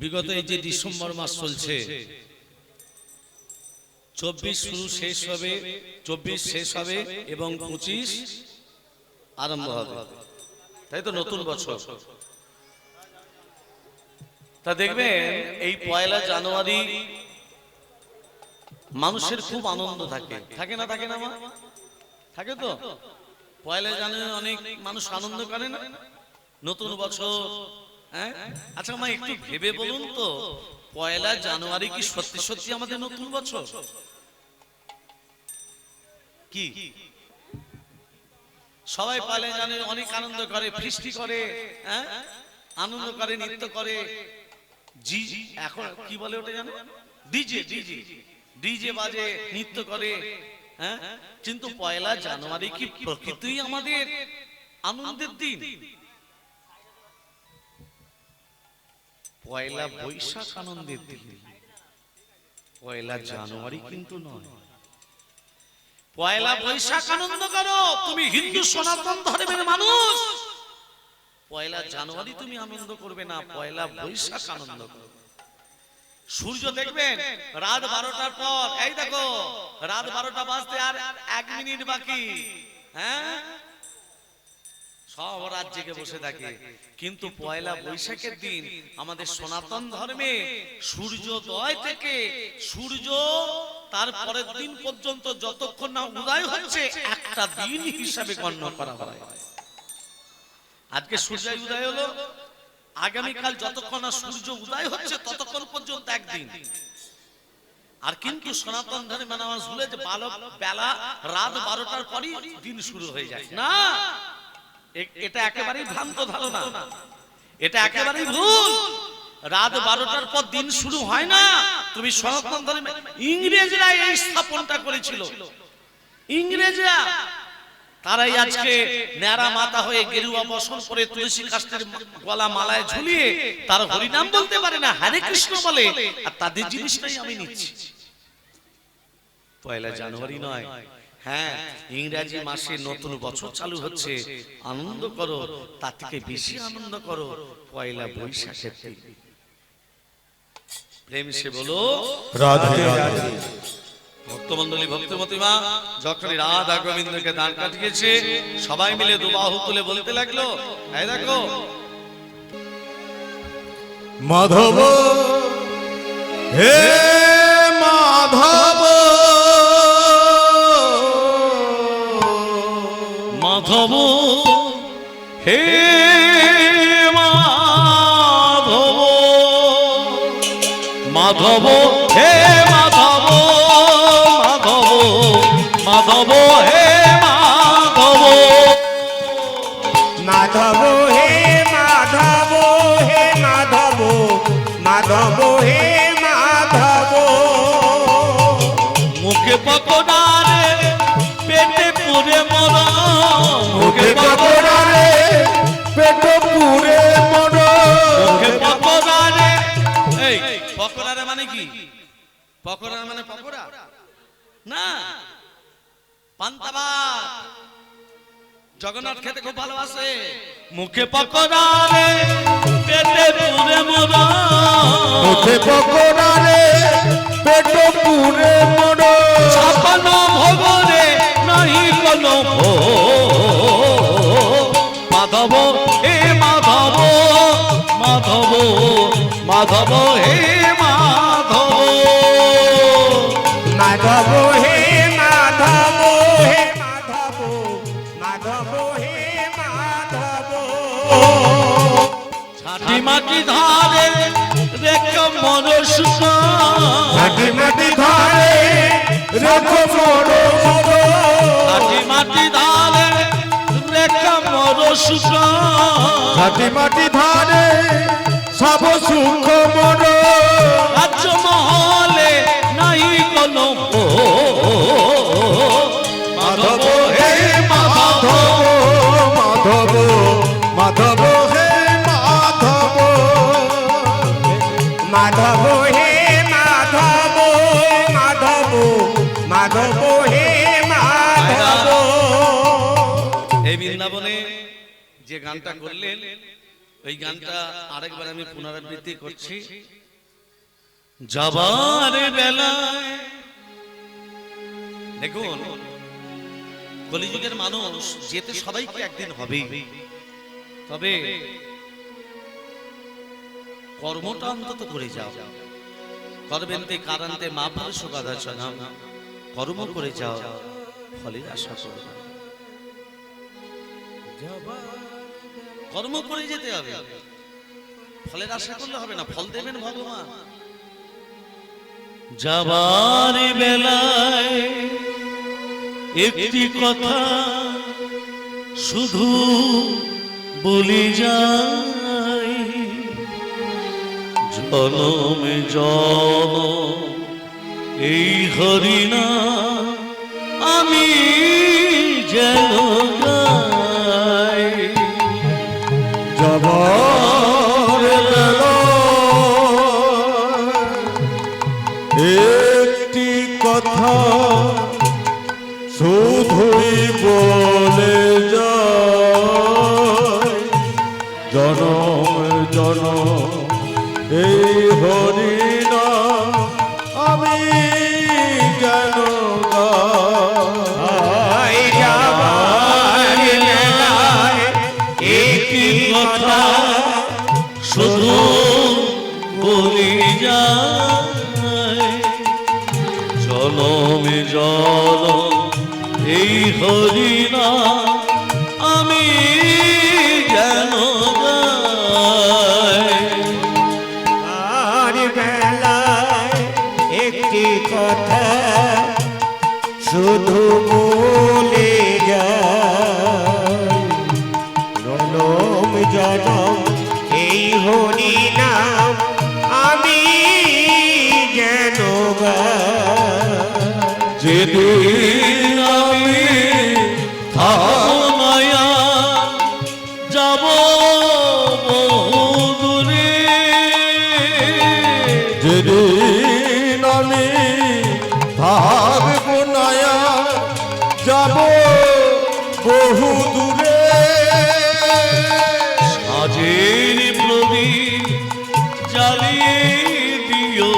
বিগত এই যে ডিসেম্বর মাস চলছে চব্বিশ শুরু শেষ হবে চব্বিশ শেষ হবে এবং পঁচিশ আরম্ভ হবে। তাই তো নতুন বছর। তা দেখবেন এই পয়লা জানুয়ারি মানুষের খুব আনন্দ থাকে। থাকে। না থাকে না মা? থাকে তো? পয়লা জানুয়ারি অনেক মানুষ আনন্দ করে না? নতুন বছর আচ্ছা মা, একটু ভেবে বলুন তো, পয়লা জানুয়ারি কি সত্যি সত্যি আমাদের নতুন বছর? কি? সবাই পয়লা জানুয়ারি অনেক আনন্দ করে ফিস্টি করে হ্যাঁ? আনন্দ করে, নৃত্য করে। জি, এখন কি বলে ওটা জানো ডিজে ডিজে ডিজে বাজে, নৃত্য করে হ্যাঁ? কিন্তু পয়লা জানুয়ারি কি প্রকৃতই আমাদের আনন্দের দিন? পয়লা বৈশাখ আনন্দের দিন। পয়লা জানুয়ারি কিন্তু নয়। পয়লা বৈশাখ আনন্দ করো, তুমি হিন্দু সনাতন ধর্মের মানুষ। পয়লা জানুয়ারি তুমি আনন্দ করবে না, পয়লা বৈশাখ আনন্দ করো। সূর্য দেখবেন, রাত বারোটার পর, এই দেখো, রাত বারোটা বাজতে আর এক মিনিট বাকি। হ্যাঁ? সব রাত জেগে বসে থাকে। কিন্তু পয়লা বৈশাখের দিন আমাদের সনাতন ধর্মে সূর্যোদয় থেকে সূর্য তার পরের দিন পর্যন্ত যতক্ষণ না উদয় হচ্ছে একটা দিন হিসাবে গণ্য করা হয়। আজকে সূর্য উদয় হলো আগামীকাল যতক্ষণ না সূর্য উদয় হচ্ছে ততক্ষণ পর্যন্ত একদিন। আর কিন্তু সনাতন ধর্মে মানে আমার ভুলে যে বালক বেলা রাত বারোটার পরই দিন শুরু হয়ে যায়। না! এটা একেবারেই ভ্রান্ত ধারণা। এটা একেবারেই ভুল। রাত বারোটার পর দিন শুরু হয় না? তুমি সনাতন ধর্মে ইংরেজরা এই স্থাপনটা করেছিল। ইংরেজরা তারাই আজকে ন্যাড়া মাথা হয়ে গেরুয়া বসন করে তুলসী কাষ্টের গলা মালায় ঝুলিয়ে তার হরিনাম বলতে পারে না হরে কৃষ্ণ বলে। আর তাদের জিনিসটাই আমি নিচ্ছি। পয়লা জানুয়ারি নয়। হ্যাঁ ইংরাজি মাসে নতুন বছর চালু হচ্ছে। আনন্দ করো তার থেকে বেশি আনন্দ করো পয়লা বৈশাখের দিন। প্রেম সে বলো রাধে রাধে ভক্তমন্ডলী ভক্তমতী মা যখনই রাধা গোবিন্দকে দান কাটিয়েছে সবাই মিলে দুবাহু তুলে বলতে লাগল এই দেখো। মাধব হে মাধব হে মাধব মাধব হে মাধব হে মাধব। মাধব হে মাধব। মুখে পকোড়ারে পেটে পুরে মরা। মুখে কাপড়ারে পেট পুরে মর। মুখে পকোড়ারে এই পকোড়ারে মানে কি? পকোড়া মানে পকোড়া না জগন্নাথ খেতে খুব ভালোবাসে। মুখে পকোড়ারে পেটে পুরে মরা মুখে পকোড়ারে পেট পুরে মর ছাপান ভোগরে নাহি কোনো ভোগ। মাধব হে মাধব মাধব মাধব হে ধারে রেখ মনসুক মাটি মাটি ধারে রেখো মর ছাটি মাটি ধারে রেখ মনসুক মাটি মাটি ধারে সব সুখ মর রাজ্য মহলে নাই কোনো। মাধব হে মাধব মাধব মাধব মাধব হে মাধব মাধব মাধব হে মাধব। এই বৃন্দাবনে যে গানটা করলেন, ওই গানটা আরেকবার আমি পুনরাবৃত্তি করছি। যাবার বেলায় দেখুন, কলিযুগের মানুষ যেতে সবাইকে একদিন হবেই। তবে কর্মটা অন্তত করে যাও। করবেনতে কারান্তে, মা পুরুষ গাধাচনাম কর্ম করে যাও, ফলের আশা করো কর্ম করে যেতে হবে। ফলের আশা করলে হবে না, ফল দেবেন ভগবান। যাবার বেলায় একটি কথা শুধু বলি যাই। জনমে জন এই হরিণা আমি যেন গাই। একটি কথা শুধুই বলে যায়। জনম জনম এই হরিণা আমি যাবার একটি কথা শুধু বলি যায়। জনমে জল এই হরিণা আমি শুধু বলে যায় জনম এই হরি নাম আমি যেন। যেদিন বহু দূরে। সাজের প্রদীপ জ্বালিয়ে দিও,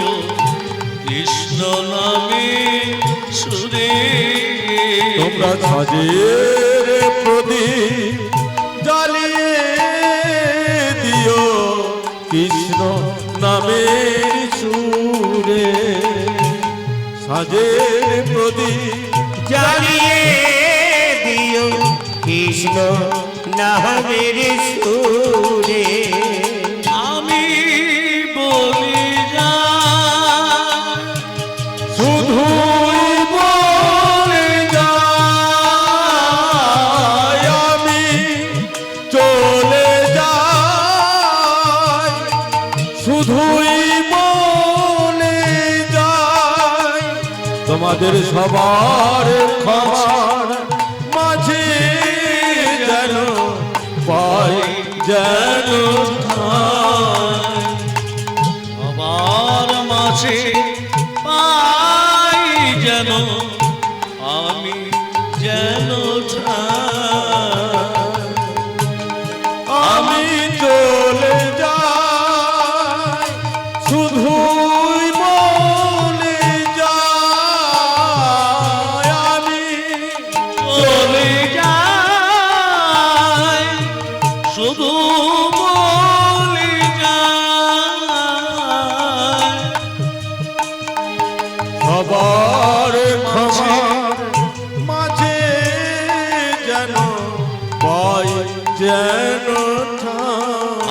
কৃষ্ণ নামে সুরে। তোমরা সাজের প্রদীপ জ্বালিয়ে দিও, কৃষ্ণ নামের সুরে। সাজের প্রদীপ জ্বালিয়ে দিও কৃষ্ণ নামের সুরে আমি বলি যা যাই আমি চলে যাই। শুধুই বলে যাই, তোমাদের সবার ক্ষমার শুধু বলি সবার মাঝে যেন পাই যেন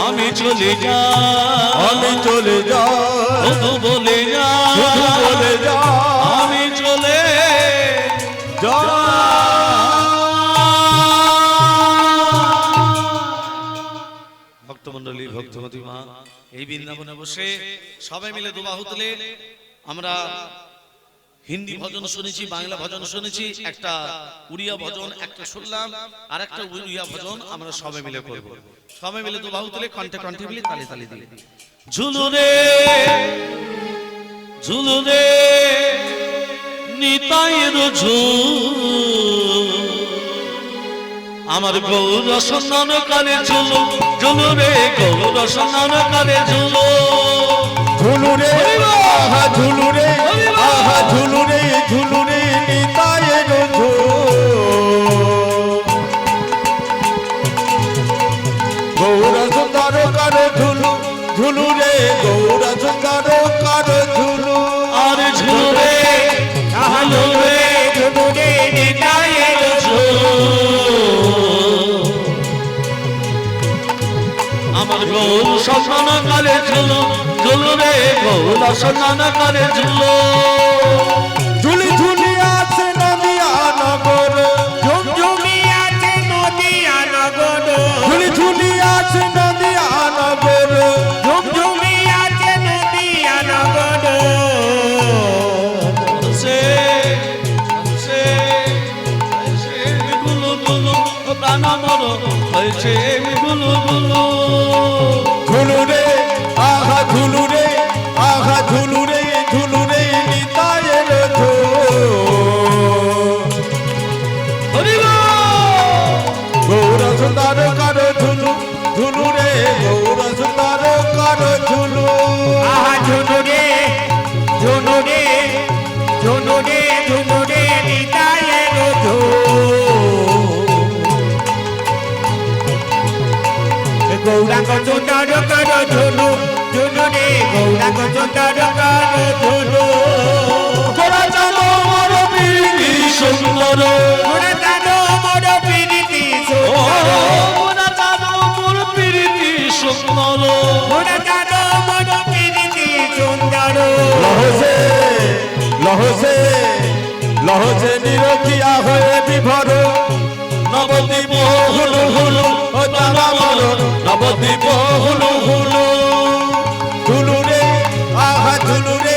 আমি চলে যাই। আমি চলে যাই। শুধু বলে শুধু বলে যাই। আমি চলে ভক্তমন্ডলী ভক্তমতী মা, এই বৃন্দাবনে বসে সবাই মিলে দুবাহু তুলে আমরা হিন্দি ভজন শুনেছি, বাংলা ভজন শুনেছি, একটা উড়িয়া ভজন একটা শুনলাম আর একটা উড়িয়া ভজন আমরা সবাই মিলে করব। সবাই মিলে দুবাহু তুলে কণ্ঠে কণ্ঠে মিলে তালে তালে দিয়ে ঝুলু রে ঝুলু রে নিতাইয়ের ঝুল আমার গৌর সন্ধান কালে ঝুলো ঝুলো রে গৌর সন্ধান কালে ঝুলো। ঝুলু রে আহা ঝুলু রে আহা ঝুলু রে ঝুলু রে। সন্ধান কালে ঝুলো ঝুলো রে গৌর সন্ধান কালে ঝুলো। ঝুলি ঝুলি আছে নদিয়া নগর। ঝুমঝুমি আছে নদিয়া নগর। ঝুলি ঝুলি আছে নদিয়া নগর। ঝুমঝুমি আছে নদিয়া নগর। সে সে সে গুলো গুলো প্রাণ মর হয়েছে গুলো গুলো। গৌরাঙ্গ সুন্দর কর ঝুনু ঝুনুরে গৌরাঙ্গ সুন্দর কর ঝুনু তোরা জানো আমার প্রীতি সুন্দর। তোরা জানো মোর প্রীতি সুন্দর। তোরা জানো মোর প্রীতি সুন্দর। তোরা জানো মোর প্রীতি সুন্দর। লহসে লহসে লহসে নিরখিয়া হয়ে বিভর। মরণ নবদ্বীপ হুলু হুলু ঝুলু রে আহা ঝুলু রে।